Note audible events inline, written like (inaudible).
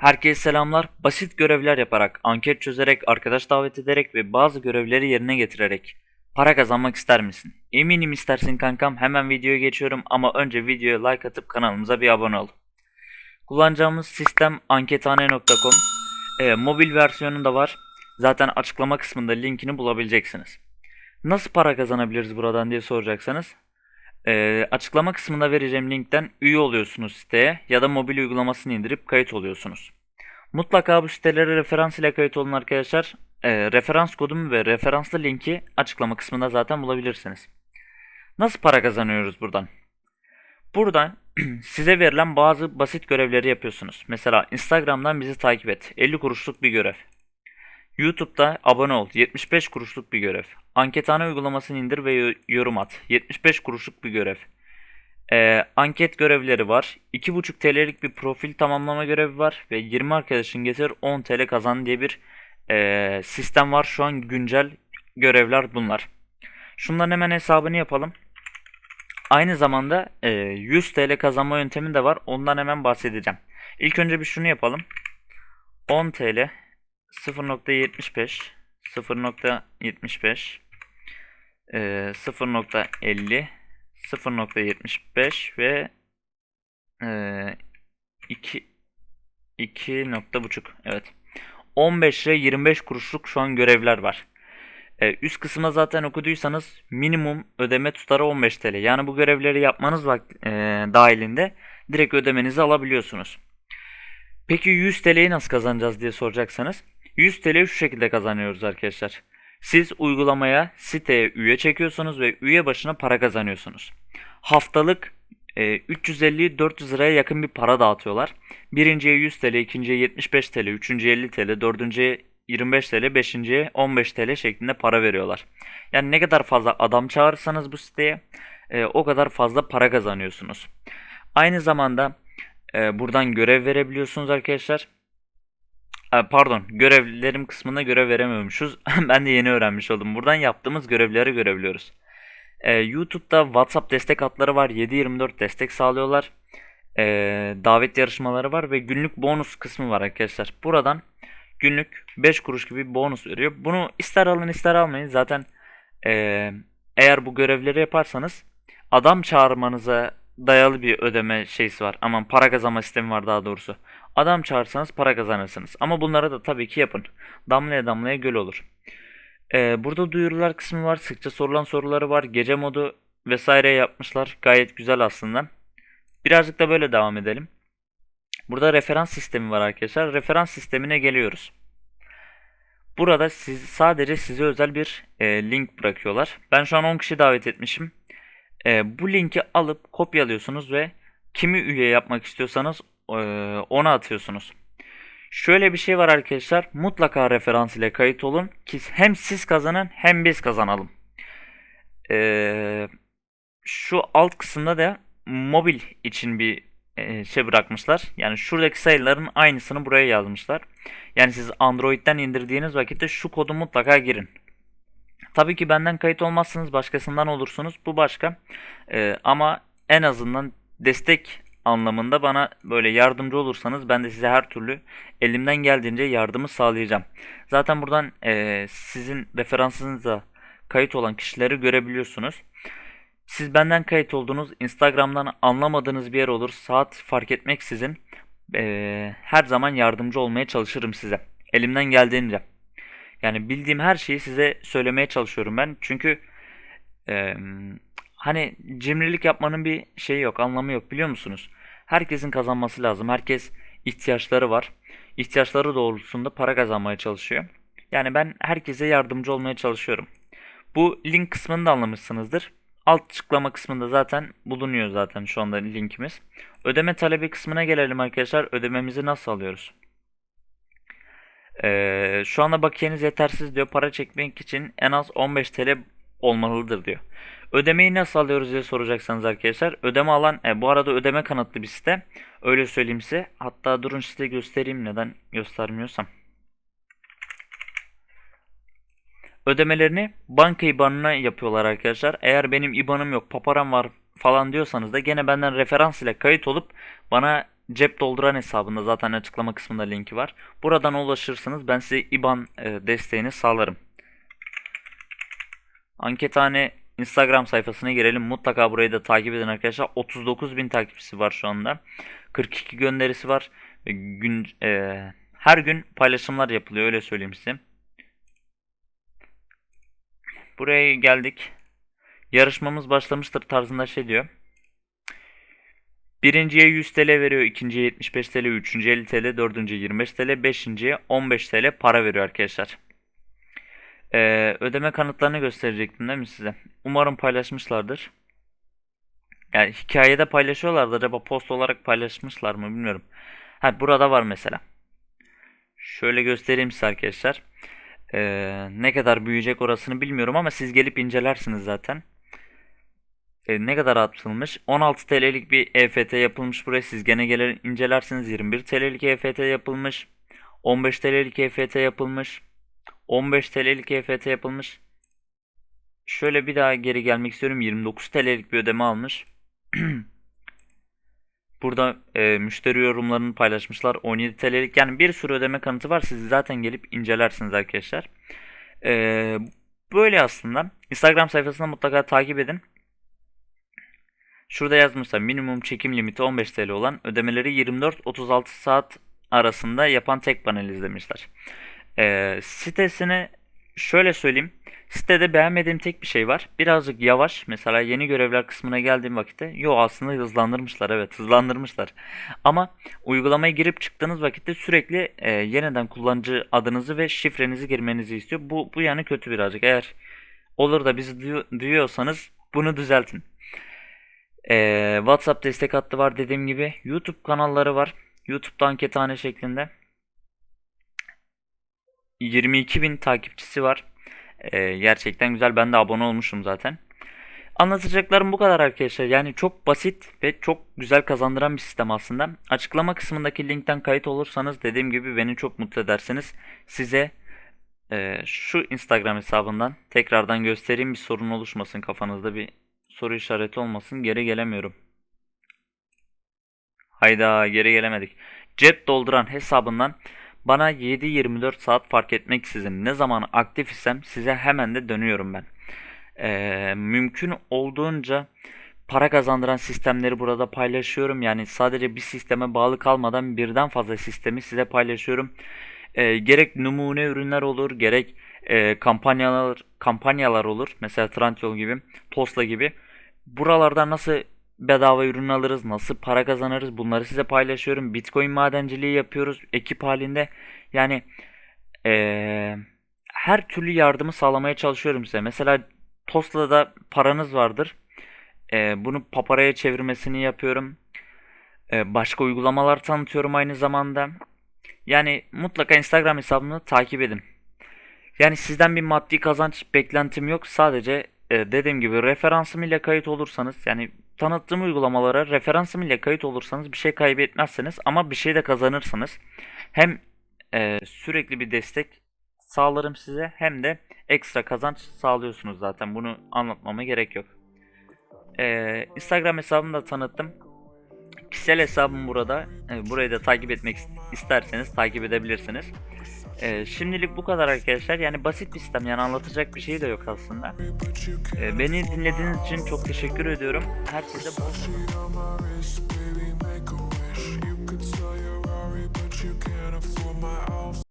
Herkese selamlar. Basit görevler yaparak, anket çözerek, arkadaş davet ederek ve bazı görevleri yerine getirerek para kazanmak ister misin? Eminim istersin kankam. Hemen videoya geçiyorum ama önce videoya like atıp kanalımıza bir abone ol. Kullanacağımız sistem ankethane.com. Ee, mobil versiyonu da var. Zaten açıklama kısmında linkini bulabileceksiniz. Nasıl para kazanabiliriz buradan diye soracaksanız ee, açıklama kısmında vereceğim linkten üye oluyorsunuz siteye ya da mobil uygulamasını indirip kayıt oluyorsunuz. Mutlaka bu sitelere referans ile kayıt olun arkadaşlar. Ee, referans kodumu ve referanslı linki açıklama kısmında zaten bulabilirsiniz. Nasıl para kazanıyoruz buradan? Buradan (clears throat) size verilen bazı basit görevleri yapıyorsunuz. Mesela Instagram'dan bizi takip et. 50 kuruşluk bir görev. YouTube'da abone ol. 75 kuruşluk bir görev. Ankethane uygulamasını indir ve yo- yorum at. 75 kuruşluk bir görev. Ee, anket görevleri var. 2,5 TL'lik bir profil tamamlama görevi var. Ve 20 arkadaşın getir 10 TL kazan diye bir ee, sistem var. Şu an güncel görevler bunlar. Şunların hemen hesabını yapalım. Aynı zamanda ee, 100 TL kazanma yöntemi de var. Ondan hemen bahsedeceğim. İlk önce bir şunu yapalım. 10 TL 0.75 0.75 e, 0.50 0.75 ve e, 2 2.5 evet 15 ile 25 kuruşluk şu an görevler var. E, üst kısma zaten okuduysanız minimum ödeme tutarı 15 TL. Yani bu görevleri yapmanız e, dahilinde direkt ödemenizi alabiliyorsunuz. Peki 100 TL'yi nasıl kazanacağız diye soracaksanız 100 TL'yi şu şekilde kazanıyoruz arkadaşlar. Siz uygulamaya siteye üye çekiyorsunuz ve üye başına para kazanıyorsunuz. Haftalık e, 350-400 liraya yakın bir para dağıtıyorlar. Birinciye 100 TL, ikinciye 75 TL, üçüncüye 50 TL, dördüncüye 25 TL, beşinciye 15 TL şeklinde para veriyorlar. Yani ne kadar fazla adam çağırırsanız bu siteye e, o kadar fazla para kazanıyorsunuz. Aynı zamanda e, buradan görev verebiliyorsunuz arkadaşlar. Pardon, görevlerim kısmına görev veremiyormuşuz. (laughs) ben de yeni öğrenmiş oldum. Buradan yaptığımız görevleri görebiliyoruz. E, YouTube'da WhatsApp destek hatları var. 7/24 destek sağlıyorlar. E, davet yarışmaları var ve günlük bonus kısmı var arkadaşlar. Buradan günlük 5 kuruş gibi bonus veriyor. Bunu ister alın ister almayın. Zaten e, eğer bu görevleri yaparsanız adam çağırmanıza dayalı bir ödeme şeysi var. Aman para kazanma sistemi var daha doğrusu. Adam çağırsanız para kazanırsınız. Ama bunları da tabii ki yapın. Damlaya damlaya göl olur. Ee, burada duyurular kısmı var. Sıkça sorulan soruları var. Gece modu vesaire yapmışlar. Gayet güzel aslında. Birazcık da böyle devam edelim. Burada referans sistemi var arkadaşlar. Referans sistemine geliyoruz. Burada siz, sadece size özel bir e, link bırakıyorlar. Ben şu an 10 kişi davet etmişim. E, bu linki alıp kopyalıyorsunuz ve kimi üye yapmak istiyorsanız e, ona atıyorsunuz. Şöyle bir şey var arkadaşlar. Mutlaka referans ile kayıt olun ki hem siz kazanın hem biz kazanalım. E, şu alt kısımda da mobil için bir e, şey bırakmışlar. Yani şuradaki sayıların aynısını buraya yazmışlar. Yani siz Android'den indirdiğiniz vakitte şu kodu mutlaka girin. Tabii ki benden kayıt olmazsınız, başkasından olursunuz. Bu başka. Ee, ama en azından destek anlamında bana böyle yardımcı olursanız ben de size her türlü elimden geldiğince yardımı sağlayacağım. Zaten buradan e, sizin referansınıza kayıt olan kişileri görebiliyorsunuz. Siz benden kayıt oldunuz. Instagram'dan anlamadığınız bir yer olur. Saat fark etmeksizin e, her zaman yardımcı olmaya çalışırım size. Elimden geldiğince. Yani bildiğim her şeyi size söylemeye çalışıyorum ben. Çünkü eee, hani cimrilik yapmanın bir şeyi yok, anlamı yok biliyor musunuz? Herkesin kazanması lazım. Herkes ihtiyaçları var. İhtiyaçları doğrultusunda para kazanmaya çalışıyor. Yani ben herkese yardımcı olmaya çalışıyorum. Bu link kısmını da anlamışsınızdır. Alt açıklama kısmında zaten bulunuyor zaten şu anda linkimiz. Ödeme talebi kısmına gelelim arkadaşlar. Ödememizi nasıl alıyoruz? Ee, şu anda bakiyeniz yetersiz diyor. Para çekmek için en az 15 TL olmalıdır diyor. Ödemeyi nasıl alıyoruz diye soracaksanız arkadaşlar. Ödeme alan, e, bu arada ödeme kanıtlı bir site. Öyle söyleyeyim size. Hatta durun size göstereyim neden göstermiyorsam. Ödemelerini banka IBAN'ına yapıyorlar arkadaşlar. Eğer benim IBAN'ım yok, paparam var falan diyorsanız da gene benden referans ile kayıt olup bana cep dolduran hesabında zaten açıklama kısmında linki var. Buradan ulaşırsınız. Ben size IBAN e, desteğini sağlarım. Ankethane Instagram sayfasına girelim. Mutlaka burayı da takip edin arkadaşlar. 39.000 takipçisi var şu anda. 42 gönderisi var. Ve Gün, e, her gün paylaşımlar yapılıyor öyle söyleyeyim size. Buraya geldik. Yarışmamız başlamıştır tarzında şey diyor. Birinciye 100 TL veriyor, ikinciye 75 TL, üçüncüye 50 TL, dördüncüye 25 TL, beşinciye 15 TL para veriyor arkadaşlar. Ee, ödeme kanıtlarını gösterecektim değil mi size? Umarım paylaşmışlardır. Yani hikayede paylaşıyorlardı. Acaba post olarak paylaşmışlar mı bilmiyorum. Ha burada var mesela. Şöyle göstereyim size arkadaşlar. Ee, ne kadar büyüyecek orasını bilmiyorum ama siz gelip incelersiniz zaten. Ee, ne kadar atılmış? 16 TL'lik bir EFT yapılmış buraya. Siz gene gelir incelersiniz. 21 TL'lik EFT yapılmış. 15 TL'lik EFT yapılmış. 15 TL'lik EFT yapılmış. Şöyle bir daha geri gelmek istiyorum. 29 TL'lik bir ödeme almış. (clears throat) Burada e, müşteri yorumlarını paylaşmışlar. 17 TL'lik yani bir sürü ödeme kanıtı var. Siz zaten gelip incelersiniz arkadaşlar. E, böyle aslında. Instagram sayfasını mutlaka takip edin. Şurada yazmışlar minimum çekim limiti 15 TL olan ödemeleri 24-36 saat arasında yapan tek panel izlemişler. E, sitesini şöyle söyleyeyim. Sitede beğenmediğim tek bir şey var. Birazcık yavaş. Mesela yeni görevler kısmına geldiğim vakitte. Yo aslında hızlandırmışlar. Evet hızlandırmışlar. Ama uygulamaya girip çıktığınız vakitte sürekli e, yeniden kullanıcı adınızı ve şifrenizi girmenizi istiyor. Bu, bu yani kötü birazcık. Eğer olur da bizi duyu- duyuyorsanız bunu düzeltin. E, WhatsApp destek hattı var dediğim gibi. YouTube kanalları var. YouTube'da ankethane şeklinde. 22.000 takipçisi var. Ee, gerçekten güzel. Ben de abone olmuşum zaten. Anlatacaklarım bu kadar arkadaşlar. Yani çok basit ve çok güzel kazandıran bir sistem aslında. Açıklama kısmındaki linkten kayıt olursanız dediğim gibi beni çok mutlu edersiniz. Size e, şu Instagram hesabından tekrardan göstereyim bir sorun oluşmasın kafanızda bir soru işareti olmasın. Geri gelemiyorum. Hayda geri gelemedik. Cep dolduran hesabından bana 7-24 saat fark etmeksizin ne zaman aktif isem size hemen de dönüyorum ben. Ee, mümkün olduğunca para kazandıran sistemleri burada paylaşıyorum. Yani sadece bir sisteme bağlı kalmadan birden fazla sistemi size paylaşıyorum. Ee, gerek numune ürünler olur, gerek e, kampanyalar kampanyalar olur. Mesela Trendyol gibi, Tosla gibi. Buralardan nasıl bedava ürün alırız, nasıl para kazanırız bunları size paylaşıyorum. Bitcoin madenciliği yapıyoruz ekip halinde. Yani eee, her türlü yardımı sağlamaya çalışıyorum size. Mesela Tosla'da paranız vardır. Eee, bunu paparaya çevirmesini yapıyorum. Eee, başka uygulamalar tanıtıyorum aynı zamanda. Yani mutlaka Instagram hesabımı takip edin. Yani sizden bir maddi kazanç beklentim yok. Sadece e, dediğim gibi referansım ile kayıt olursanız yani tanıttığım uygulamalara referansım ile kayıt olursanız bir şey kaybetmezsiniz ama bir şey de kazanırsınız. Hem e, sürekli bir destek sağlarım size hem de ekstra kazanç sağlıyorsunuz zaten. Bunu anlatmama gerek yok. E, Instagram hesabımı da tanıttım. Kişisel hesabım burada. E, burayı da takip etmek isterseniz takip edebilirsiniz. Ee, şimdilik bu kadar arkadaşlar. Yani basit bir sistem. Yani anlatacak bir şey de yok aslında. Ee, beni dinlediğiniz için çok teşekkür ediyorum. Herkese bol